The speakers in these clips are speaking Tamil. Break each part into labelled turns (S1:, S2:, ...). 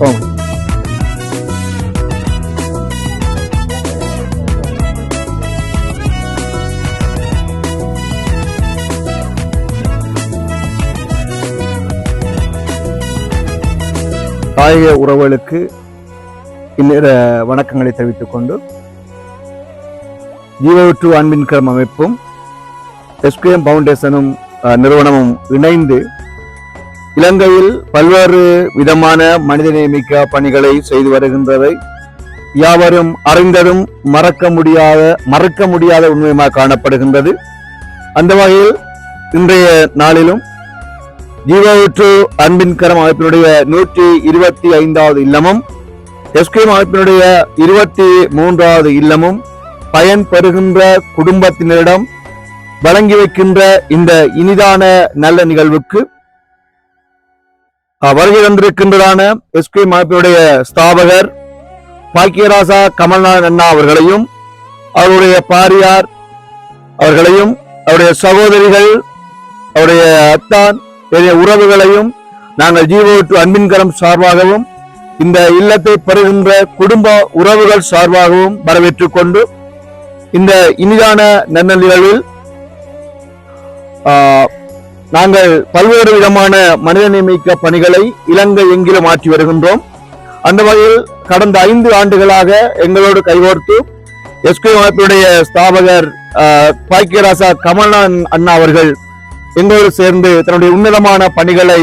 S1: ஆம். தாயக உறவுகளுக்கு இந்நேர வணக்கங்களை தெரிவித்துக் கொண்டு ஜீவவுற்று அன்பின் கிரம் அமைப்பும் எஸ்கேஎம் ஃபவுண்டேஷனும் நிறுவனமும் இணைந்து இலங்கையில் பல்வேறு விதமான மனிதநேமிக்க பணிகளை செய்து வருகின்றதை யாவரும் அறிந்ததும் மறக்க முடியாத மறக்க முடியாத உண்மையமாக காணப்படுகின்றது. அந்த வகையில் இன்றைய நாளிலும் ஜீவவுற்று அன்பின் கரம் அமைப்பினுடைய நூற்றி இருபத்தி ஐந்தாவது இல்லமும் எஸ்கேம் அமைப்பினுடைய இருபத்தி மூன்றாவது இல்லமும் பயன் பெறுகின்ற குடும்பத்தினரிடம் வழங்கி வைக்கின்ற இந்த இனிதான நல்ல நிகழ்வுக்கு வருகை தந்திருக்கின்றதான எஸ்கே அமைப்பினுடைய ஸ்தாபகர் பாக்கியராசா கமல்நாத் அண்ணா அவர்களையும் அவருடைய பாரியார் அவர்களையும் அவருடைய சகோதரிகள் அவருடைய அத்தான் உறவுகளையும் நாங்கள் ஜீவோட்டு அன்பின் கரம் சார்பாகவும் இந்த இல்லத்தை பெறுகின்ற குடும்ப உறவுகள் சார்பாகவும் வரவேற்றுக் கொண்டு இந்த இனிதான நன்னநிகழ்வில் நாங்கள் பல்வேறு விதமான மனித நியமிக்க பணிகளை இலங்கை எங்கிலும் ஆற்றி வருகின்றோம். அந்த வகையில் கடந்த ஐந்து ஆண்டுகளாக எங்களோடு கைகோர்த்து எஸ்கே அமைப்பினுடைய ஸ்தாபகர் பாக்கியராசா கமல்நாத் அண்ணா அவர்கள் எங்களோடு சேர்ந்து தன்னுடைய உன்னதமான பணிகளை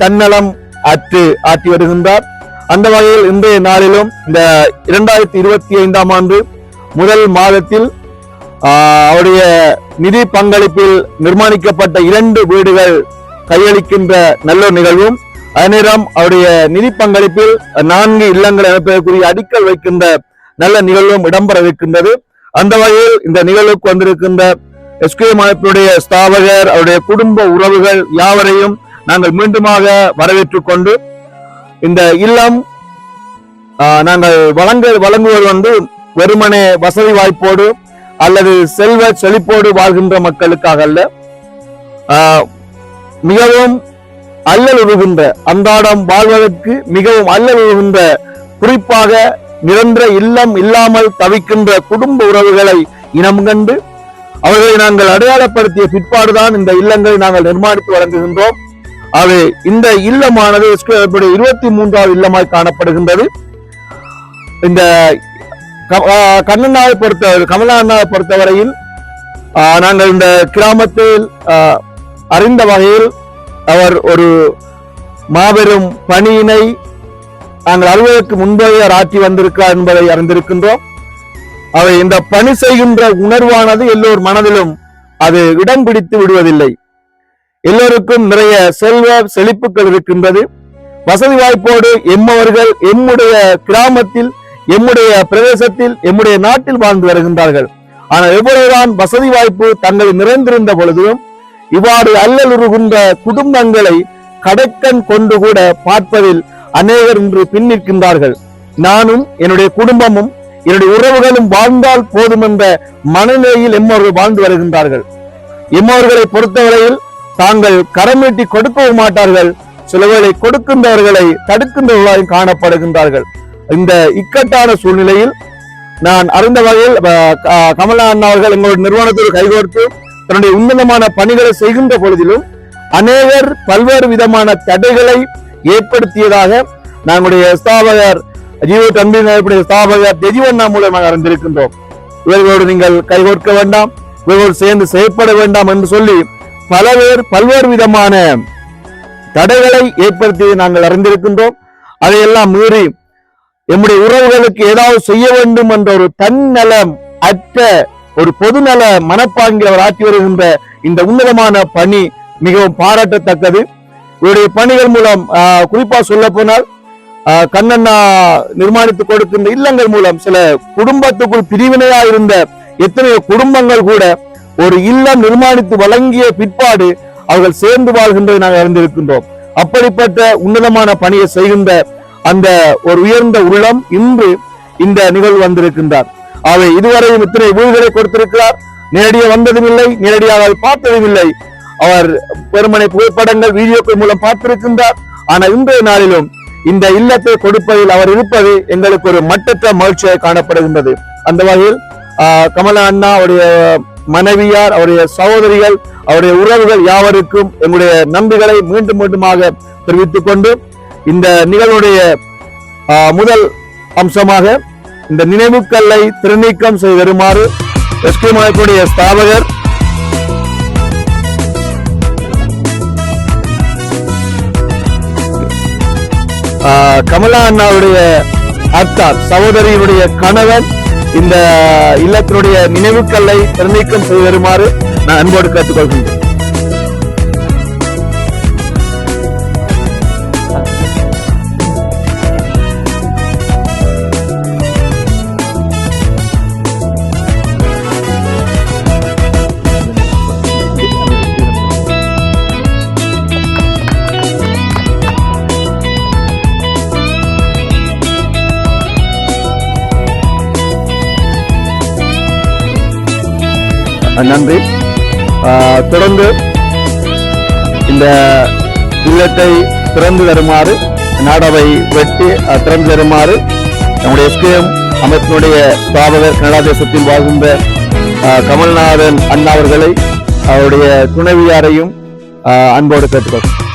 S1: தன்னலம் ஆற்று ஆற்றி வருகின்றார். அந்த வகையில் இன்றைய நாளிலும் இந்த இரண்டாயிரத்தி இருபத்தி ஐந்தாம் ஆண்டு முதல் மாதத்தில் அவருடைய நிதி பங்களிப்பில் நிர்மாணிக்கப்பட்ட இரண்டு வீடுகள் கையளிக்கின்ற நல்ல நிகழ்வும் அதேநேரம் அவருடைய நிதி பங்களிப்பில் நான்கு இல்லங்கள் அமைப்பதற்குரிய அடிக்கல் வைக்கின்ற நல்ல நிகழ்வும் இடம்பெறவிருக்கின்றது. அந்த வகையில் இந்த நிகழ்வுக்கு வந்திருக்கின்ற எஸ்கேஎம் அமைப்பினுடைய ஸ்தாபகர் அவருடைய குடும்ப உறவுகள் யாவரையும் நாங்கள் மீண்டுமாக வரவேற்றுக் கொண்டு இந்த இல்லம் ஆஹ், நாங்கள் வழங்க வழங்குவது வந்து வெறுமனே வசதி வாய்ப்போடு அல்லது செல்வ செழிப்போடு வாழ்கின்ற மக்களுக்காக அல்ல. ஆஹ், மிகவும் அல்லல் உருகின்ற அன்றாடம் வாழ்வதற்கு மிகவும் அல்லல் உருகின்ற குறிப்பாக நிரந்தர இல்லம் இல்லாமல் தவிக்கின்ற குடும்ப உறவுகளை இனம் கண்டு அவர்களை நாங்கள் அடையாளப்படுத்திய பிற்பாடுதான் இந்த இல்லங்களை நாங்கள் நிர்மாணித்து வழங்குகின்றோம். அது இந்த இல்லமானது இருபத்தி மூன்றாவது இல்லமாய் காணப்படுகின்றது. இந்த கண்ணண்ணாவை பொறுத்தவரை கமலா அண்ணாவை பொறுத்தவரையில் நாங்கள் இந்த கிராமத்தில் அறிந்த வகையில் அவர் ஒரு மாபெரும் பணியினை நாங்கள் அறிவதற்கு முன்பே அவர் ஆற்றி வந்திருக்கிறார் என்பதை அறிந்திருக்கின்றோம். அவை இந்த பணி செய்கின்ற உணர்வானது எல்லோர் மனதிலும் அது இடம் பிடித்து விடுவதில்லை. எல்லோருக்கும் நிறைய செல்வ செழிப்புகள் இருக்கின்றது. வசதி வாய்ப்போடு எம்மவர்கள் எம்முடைய கிராமத்தில் எம்முடைய பிரதேசத்தில் எம்முடைய நாட்டில் வாழ்ந்து வருகின்றார்கள். ஆனால் எவ்வளவுதான் வசதி வாய்ப்பு தங்களை நிறைந்திருந்த பொழுதும் இவ்வாறு அல்லலுறுகின்ற குடும்பங்களை கடைக்கண் கொண்டு கூட பார்ப்பதில் அநேகர் இன்று பின்னிற்கின்றார்கள் நானும் என்னுடைய குடும்பமும் என்னுடைய உறவுகளும் வாழ்ந்தால் போதும் என்ற மனநிலையில் எம்மவர்கள் வாழ்ந்து வருகின்றார்கள். எம்மவர்களை பொறுத்தவரையில் தாங்கள் கரமீட்டி கொடுக்கவும் மாட்டார்கள். சிலவேளை கொடுக்கின்றவர்களை தடுக்கின்றவர்களாக காணப்படுகின்றார்கள். இந்த இக்கட்டான சூழ்நிலையில் நான் அறிந்த வகையில் கமலா அண்ணா அவர்கள் எங்களுடைய நிறுவனத்தில் கைகோர்த்து தன்னுடைய உன்னதமான பணிகளை செய்கின்ற பொழுதிலும் அநேகர் பல்வேறு விதமான தடைகளை ஏற்படுத்தியதாக நம்முடைய ஸ்தாபகர் ஜீவோ தம்பியினுடைய ஸ்தாபகர் தெஜிவண்ணா மூலமாக அறிந்திருக்கின்றோம். இவர்களோடு நீங்கள் கைகோர்க்க வேண்டாம் இவர்களோடு சேர்ந்து செயற்பட வேண்டாம் என்று சொல்லி பல பேர் பல்வேறு விதமான தடைகளை ஏற்படுத்தி நாங்கள் அறிந்திருக்கின்றோம். அதையெல்லாம் மீறி எம்முடைய உறவுகளுக்கு ஏதாவது செய்ய வேண்டும் என்ற ஒரு தன்னலம் அற்ற ஒரு பொதுநல மனப்பாங்கில் அவர் ஆற்றி வருகின்ற இந்த உன்னதமான பணி மிகவும் பாராட்டத்தக்கது. இவருடைய பணிகள் மூலம் ஆஹ், குறிப்பா சொல்ல போனால் ஆஹ், கண்ணண்ணா நிர்மாணித்து கொடுக்கின்ற இல்லங்கள் மூலம் சில குடும்பத்துக்குள் பிரிவினையா இருந்த எத்தனையோ குடும்பங்கள் கூட ஒரு இல்லம் நிர்மாணித்து வழங்கிய பிற்பாடு அவர்கள் சேர்ந்து வாழ்கின்றதை நாங்கள் அறிந்திருக்கின்றோம். அப்படிப்பட்ட உன்னதமான பணியை செய்கின்ற அந்த ஒரு உயர்ந்த உள்ளம் இன்று இந்த நிகழ்வு வந்திருக்கின்றார். அவை இதுவரையும் இத்தனை வீடுகளை கொடுத்திருக்கிறார். நேரடியாக வந்ததும் இல்லை நேரடியாக பார்த்ததும் இல்லை. அவர் பெருமனை புகைப்படங்கள் வீடியோக்கள் மூலம் பார்த்திருக்கின்றார். ஆனால் இன்றைய நாளிலும் இந்த இல்லத்தை கொடுப்பதில் அவர் இருப்பது எங்களுக்கு ஒரு மட்டற்ற மகிழ்ச்சியாக காணப்படுகின்றது. அந்த வகையில் ஆஹ், கமலா அண்ணா அவருடைய மனைவியார் அவருடைய சகோதரிகள் அவருடைய உறவுகள் யாவருக்கும் எங்களுடைய நம்பிகளை மீண்டும் மீண்டுமாக தெரிவித்துக் கொண்டு இந்த நிகழ்வுடைய முதல் அம்சமாக இந்த நினைவுக்கல்லை திருநீக்கம் செய்து வருமாறு எஸ்கே மாயக்குடைய ஸ்தாபகர் கமலா அண்ணாவுடைய அத்தார் சகோதரியினுடைய கணவன் இந்த இல்லத்தினுடைய நினைவுக்கல்லை திருநீக்கம் செய்து வருமாறு நான் அன்போடு கேட்டுக்கொள்கின்றேன். நன்றி. தொடர்ந்து இந்த இல்லத்தை திறந்து தருமாறு நாடவை வெட்டி திறந்து தருமாறு நம்முடைய எஸ்கேஎம் அமைப்பினுடைய ஸ்தாபகர் கனடா தேசத்தில் வாழ்கின்ற கமல்நாதன் அண்ணா அவர்களை அவருடைய துணைவியாரையும் அன்போடு கேட்டுக்கொள்கிறேன்